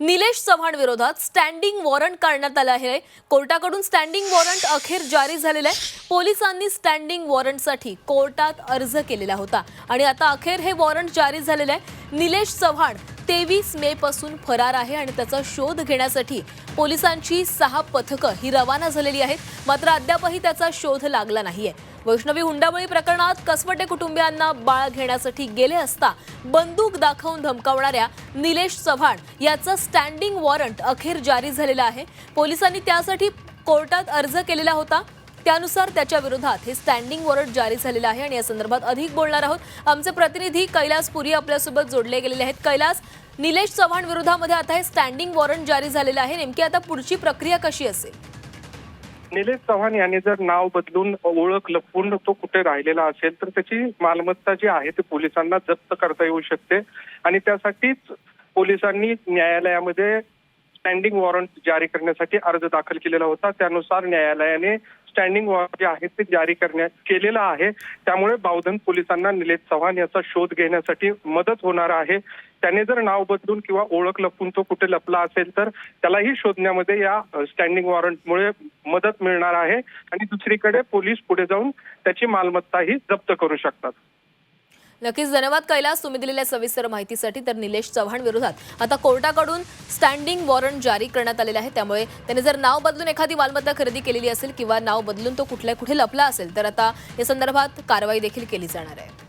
निलेश चव्हाण विरोधात standing warrant काढण्यात आलं आहे. कोर्टाकडून स्टँडिंग वॉरंट अखेर जारी झालेलं आहे. पोलिसांनी स्टँडिंग वॉरंटसाठी कोर्टात अर्ज केलेला होता. आणि आता अखेर हे वॉरंट जारी झालेलं आहे. निलेश चव्हाण तेवीस मे पासून फरार आहे आणि त्याचा शोध घेण्यासाठी पोलिसांची सहा पथकं ही रवाना झालेली आहेत. मात्र अद्यापही त्याचा शोध लागला नाहीये. वैष्णवी हुंडाबळी प्रकरणात कसवटे कुटुंबियांना बाळ घेण्यासाठी गेले असता बंदूक दाखवून धमकावणाऱ्या निलेश चव्हाण याचा स्टँडिंग वॉरंट अखेर जारी झालेला आहे. पोलिसांनी त्यासाठी कोर्टात अर्ज केलेला होता. त्यानुसार त्याच्या विरोधात हे स्टँडिंग वॉरंट जारी झालेलं आहे आणि या संदर्भात अधिक बोलणार आहोत. आमचे प्रतिनिधी कैलास पुरी आपल्यासोबत जोडले गेलेले आहेत. कैलास निलेश चव्हाण विरोधामध्ये आता हे स्टँडिंग वॉरंट जारी झालेलं आहे. नेमकी आता पुढची प्रक्रिया कशी असेल? निलेश चव्हाण यांनी जर नाव बदलून ओळख लपवून तो कुठे राहिलेला असेल तर त्याची मालमत्ता जी आहे ती पोलिसांना जप्त करता येऊ शकते. आणि त्यासाठीच पोलिसांनी न्यायालयामध्ये स्टँडिंग वॉरंट जारी करण्यासाठी अर्ज दाखल केलेला होता. त्यानुसार न्यायालयाने स्टँडिंग वॉरंट जे आहे ते जारी करण्यात केलेलं आहे. त्यामुळे बावधन पोलिसांना निलेश चव्हाण याचा शोध घेण्यासाठी मदत होणार आहे. त्याने जर नाव बदलून किंवा ओळख लपवून तो कुठे लपला असेल तर त्यालाही शोधण्यामध्ये या स्टँडिंग वॉरंटमुळे मदत मिळणार आहे. आणि दुसरीकडे पोलीस पुढे जाऊन त्याची मालमत्ताही जप्त करू शकतात. नक्कीच धन्यवाद कैलास तुम्ही दिलेल्या सविस्तर माहितीसाठी तर निलेश चव्हाण विरोधात. आता कोर्टाकडून स्टँडिंग वॉरंट जारी करण्यात आलेलं आहे त्यामुळे त्याने जर नाव बदलून एखादी मालमत्ता खरेदी केलेली असेल किंवा नाव बदलून तो कुठल्या कुठे लपला असेल तर आता या संदर्भात कारवाई देखील केली जाणार आहे.